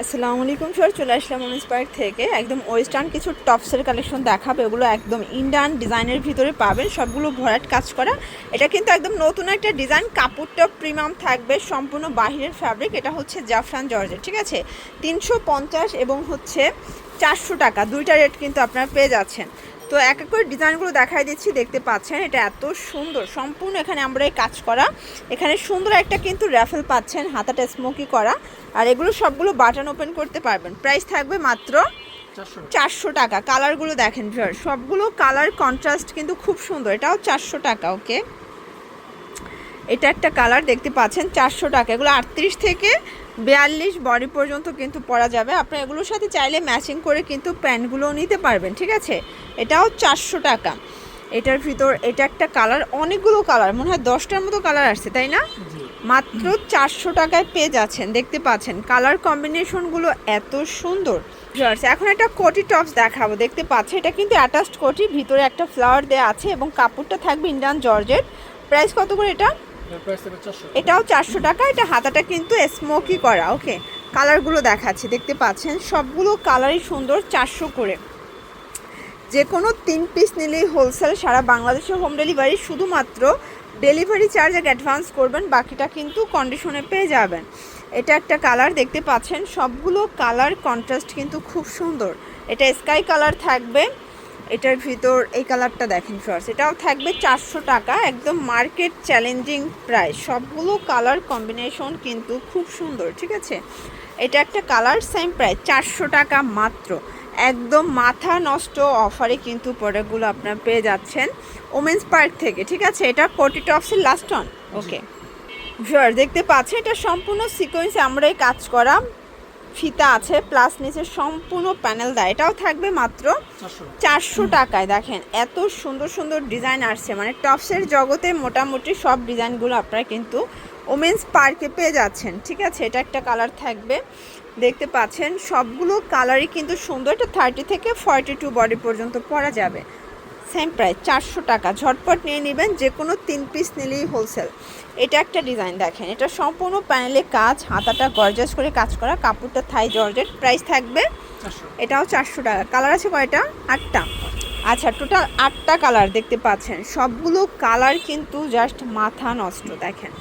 আসসালামু আলাইকুম স্যার, চলে আসলাম উনিশ পার্ক থেকে। একদম ওয়েস্টার্ন কিছু টপসের কালেকশন দেখাবে এগুলো একদম ইন্ডিয়ান ডিজাইনের ভিতরে পাবেন, সবগুলো ভরাট কাজ করা। এটা কিন্তু একদম নতুন একটা ডিজাইন কাপড়টা প্রিমিয়াম থাকবে, সম্পূর্ণ বাহিরের ফ্যাব্রিক এটা হচ্ছে জাফরান জর্জের ঠিক আছে? তিনশো পঞ্চাশ এবং হচ্ছে চারশো টাকা, দুইটা রেট কিন্তু আপনারা পেয়ে যাচ্ছেন। তো এক এক করে ডিজাইনগুলো দেখাই দিচ্ছি দেখতে পাচ্ছেন এটা এত সুন্দর সম্পূর্ণ এখানে আমরা এই কাজ করা। এখানে সুন্দর একটা কিন্তু র্যাফেল পাচ্ছেন হাতাটা স্মোকি করা। আর এগুলো সবগুলো বাটন ওপেন করতে পারবেন। প্রাইস থাকবে মাত্র চারশো টাকা। কালারগুলো দেখেন সবগুলো কালার কন্ট্রাস্ট কিন্তু খুব সুন্দর। এটাও চারশো টাকা ওকে এটা একটা কালার দেখতে পাচ্ছেন চারশো টাকা। এগুলো আটত্রিশ থেকে বিয়াল্লিশ বডি পর্যন্ত কিন্তু পরা যাবে। আপনি এগুলোর সাথে চাইলে ম্যাচিং করে কিন্তু প্যান্টগুলোও নিতে পারবেন ঠিক আছে? এটাও চারশো টাকা। এটার ভিতর এটা একটা কালার অনেকগুলো কালার মনে হয় দশটার মতো কালার আসছে তাই না? মাত্র চারশো টাকায় পেয়ে যাচ্ছেন দেখতে পাচ্ছেন। কালার কম্বিনেশনগুলো এত সুন্দর। এখন একটা কোটি টপস দেখাবো দেখতে পাচ্ছেন? এটা কিন্তু অ্যাটাচড কোটি ভিতরে একটা ফ্লাওয়ার দেওয়া আছে এবং কাপড়টা থাকবে ইন্ডিয়ান জর্জেট। প্রাইস কত করে এটা? এটাও চারশো টাকা, এটা হাতাটা কিন্তু স্মোকি করা ওকে কালারগুলো দেখাচ্ছে, দেখতে পাচ্ছেন? সবগুলো কালারই সুন্দর, চারশো করে। যে কোনো তিন পিস নিলেই হোলসেল সারা বাংলাদেশের হোম ডেলিভারি শুধুমাত্র ডেলিভারি চার্জ এক অ্যাডভান্স করবেন, বাকিটা কিন্তু কন্ডিশনে পেয়ে যাবেন। এটা একটা কালার দেখতে পাচ্ছেন? সবগুলো কালার কন্ট্রাস্ট কিন্তু খুব সুন্দর। এটা স্কাই কালার থাকবে। এটার ভিতর এই কালারটা দেখেন ফার্স্ট এটাও থাকবে চারশো টাকা একদম মার্কেট চ্যালেঞ্জিং প্রাইস সবগুলো কালার কম্বিনেশন কিন্তু খুব সুন্দর ঠিক আছে? এটা একটা কালার সেম প্রাইস চারশো টাকা মাত্র। একদম মাথা নষ্ট অফারে কিন্তু প্রোডাক্টগুলো আপনারা পেয়ে যাচ্ছেন ওমেন্স পার্ক থেকে ঠিক আছে? এটা কোটি টপসের লাস্ট অন ওকে ভিউয়ার দেখতে পাচ্ছেন এটা সম্পূর্ণ সিকোয়েন্সে আমরাই কাজ করা। ফিতা আছে প্লাস নিচে সম্পূর্ণ প্যানেল দেয়। এটাও থাকবে মাত্র চারশো টাকায়। দেখেন এত সুন্দর সুন্দর ডিজাইন আসছে। মানে টপসের জগতে মোটামুটি সব ডিজাইনগুলো আপনারা কিন্তু ওমেন্স পার্কে পেয়ে যাচ্ছেন ঠিক আছে? এটা একটা কালার থাকবে। দেখতে পাচ্ছেন সবগুলো কালারই কিন্তু সুন্দর। এটা থার্টি থেকে ফর্টি টু বডি পর্যন্ত পরা যাবে। সেম প্রাইস চারশো টাকা। ঝটপট নিয়ে নেবেন যে কোনো তিন পিস নিলেই হোলসেল এটা একটা ডিজাইন দেখেন। এটা সম্পূর্ণ প্যানেলে কাজ হাতাটা গর্জাস করে কাজ করা কাপড়টা থাই জর্জেট প্রাইস থাকবে এটাও চারশো টাকা। কালার আছে কয়টা? আটটা। আচ্ছা টোটাল আটটা কালার দেখতে পাচ্ছেন। সবগুলো কালার কিন্তু জাস্ট মাথা নষ্ট দেখেন।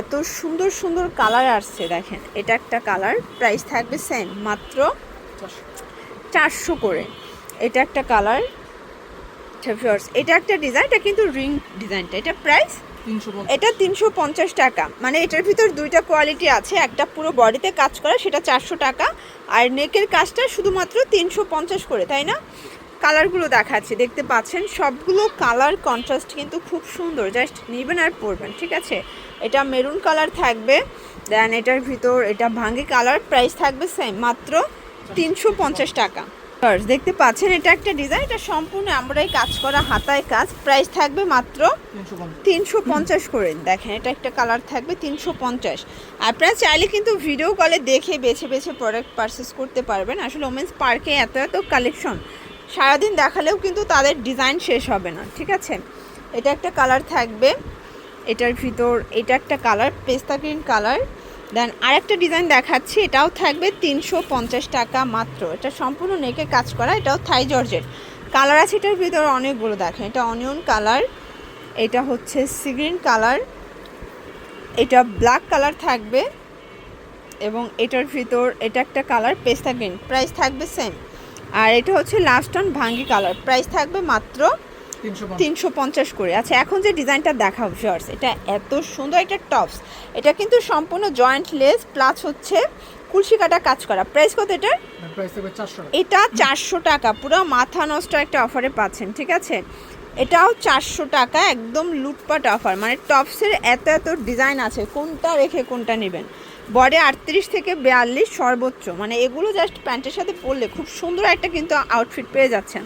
এত সুন্দর সুন্দর কালার আসছে দেখেন। এটা একটা কালার প্রাইস থাকবে সেম মাত্র চারশো। করে। এটা একটা কালার এটা একটা ডিজাইন এটা কিন্তু রিং ডিজাইনটা এটা প্রাইস এটা তিনশো পঞ্চাশ টাকা। মানে এটার ভিতর দুইটা কোয়ালিটি আছে একটা পুরো বডিতে কাজ করা সেটা চারশো টাকা। আর নেকের কাজটা শুধুমাত্র তিনশো পঞ্চাশ করে তাই না? কালারগুলো দেখাচ্ছে দেখতে পাচ্ছেন? সবগুলো কালার কন্ট্রাস্ট কিন্তু খুব সুন্দর। জাস্ট নেবেন আর পরবেন ঠিক আছে? এটা মেরুন কালার থাকবে। দেন এটার ভিতর এটা ভাঙ্গি কালার প্রাইস থাকবে সেম মাত্র তিনশো পঞ্চাশ টাকা। দেখতে পাচ্ছেন এটা একটা ডিজাইন এটা সম্পূর্ণ আমরাই কাজ করা হাতায় কাজ। প্রাইস থাকবে মাত্র তিনশো পঞ্চাশ। করে। দেখেন এটা একটা কালার থাকবে তিনশো পঞ্চাশ। আপনারা চাইলে কিন্তু ভিডিও কলে দেখে বেছে বেছে প্রোডাক্ট পারচেস করতে পারবেন। আসলে ওমেন্স পার্কে এত এত কালেকশন সারাদিন দেখালেও কিন্তু তাদের ডিজাইন শেষ হবে না ঠিক আছে? এটা একটা কালার থাকবে। এটার ভিতর এটা একটা কালার পেস্তা গ্রিন কালার দেন আরেকটা ডিজাইন দেখাচ্ছি, এটাও থাকবে তিনশো পঞ্চাশ টাকা মাত্র। এটা সম্পূর্ণ নেকে কাজ করা, এটাও থাই জর্জের কালার আছে এটার ভিতরে অনেকগুলো দেখেন, এটা অনিয়ন কালার এটা হচ্ছে সিগ্রিন কালার এটা ব্ল্যাক কালার থাকবে এবং এটার ভিতর, এটা একটা কালার পেস্তা গ্রিন প্রাইস থাকবে সেম আর এটা হচ্ছে লাস্ট অন ভাঙ্গি কালার প্রাইস থাকবে মাত্র তিনশো পঞ্চাশ। করে। আচ্ছা এখন যে ডিজাইনটা দেখাবো শর্টস এটা এত সুন্দর একটা টপস এটা কিন্তু সম্পূর্ণ জয়েন্ট লেস প্লাস হচ্ছে কুলসি কাটা কাজ করা। প্রাইস কত এটার? এটা চারশো টাকা। পুরো মাথা নষ্ট একটা অফারে পাচ্ছেন ঠিক আছে? এটাও চারশো টাকা একদম লুটপাট অফার মানে টপসের এত এত ডিজাইন আছে কোনটা রেখে কোনটা নেবেন? বডি আটত্রিশ থেকে বিয়াল্লিশ সর্বোচ্চ। মানে এগুলো জাস্ট প্যান্টের সাথে পরলে খুব সুন্দর একটা কিন্তু আউটফিট পেয়ে যাচ্ছেন।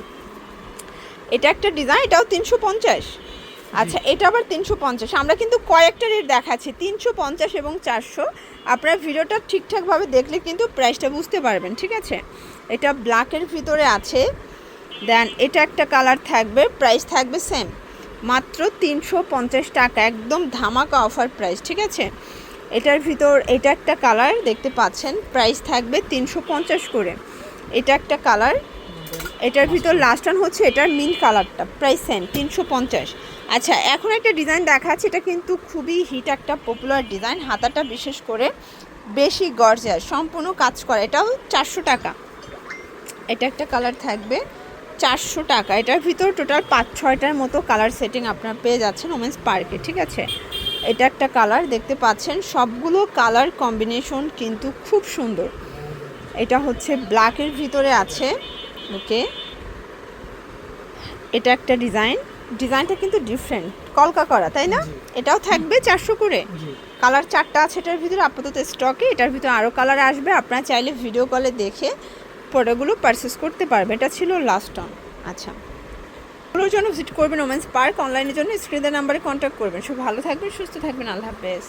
এটা একটা ডিজাইন এটাও তিনশো পঞ্চাশ। আচ্ছা এটা আবার তিনশো পঞ্চাশ। আমরা কিন্তু কয়েকটা রেট দেখাচ্ছি তিনশো পঞ্চাশ এবং চারশো। আপনার ভিডিওটা ঠিকঠাকভাবে দেখলে কিন্তু প্রাইসটা বুঝতে পারবেন ঠিক আছে? এটা ব্ল্যাকের ভিতরে আছে। দেন এটা একটা কালার থাকবে প্রাইস থাকবে সেম মাত্র তিনশো পঞ্চাশ টাকা একদম ধামাকা অফার প্রাইস ঠিক আছে? এটার ভিতর এটা একটা কালার দেখতে পাচ্ছেন প্রাইস থাকবে তিনশো পঞ্চাশ করে। এটা একটা কালার এটার ভিতর লাস্ট ওয়ান হচ্ছে এটার মিন কালারটা প্রাইস সেম তিনশো পঞ্চাশ। আচ্ছা এখন একটা ডিজাইন দেখাচ্ছে এটা কিন্তু খুবই হিট একটা পপুলার ডিজাইন হাতাটা বিশেষ করে বেশি গর্জার সম্পূর্ণ কাজ করে, এটাও চারশো টাকা। এটা একটা কালার থাকবে চারশো টাকা, এটার ভিতর টোটাল পাঁচ, ছয়টার মতো কালার সেটিং আপনারা পেয়ে যাচ্ছেন ওমেন্স পার্কে ঠিক আছে? এটা একটা কালার দেখতে পাচ্ছেন, সবগুলো কালার কম্বিনেশন কিন্তু খুব সুন্দর। এটা হচ্ছে ব্ল্যাকের ভিতরে আছে। ওকে। এটা একটা ডিজাইন। ডিজাইনটা কিন্তু ডিফারেন্ট কলকা করা তাই না? এটাও থাকবে চারশো করে। কালার চারটা আছে এটার ভিতরে আপাতত স্টকে এটার ভিতরে আরও কালার আসবে। আপনারা চাইলে ভিডিও কলে দেখে প্রোডাক্টগুলো পারচেস করতে পারবেন এটা ছিল লাস্ট অন আচ্ছা। ওগুলোর জন্য ভিজিট করবেন ওমেন্স পার্ক অনলাইনের জন্য স্ক্রিনের নাম্বারে কন্ট্যাক্ট করবেন। সব ভালো থাকবেন সুস্থ থাকবেন। আল্লাহ হাফেজ।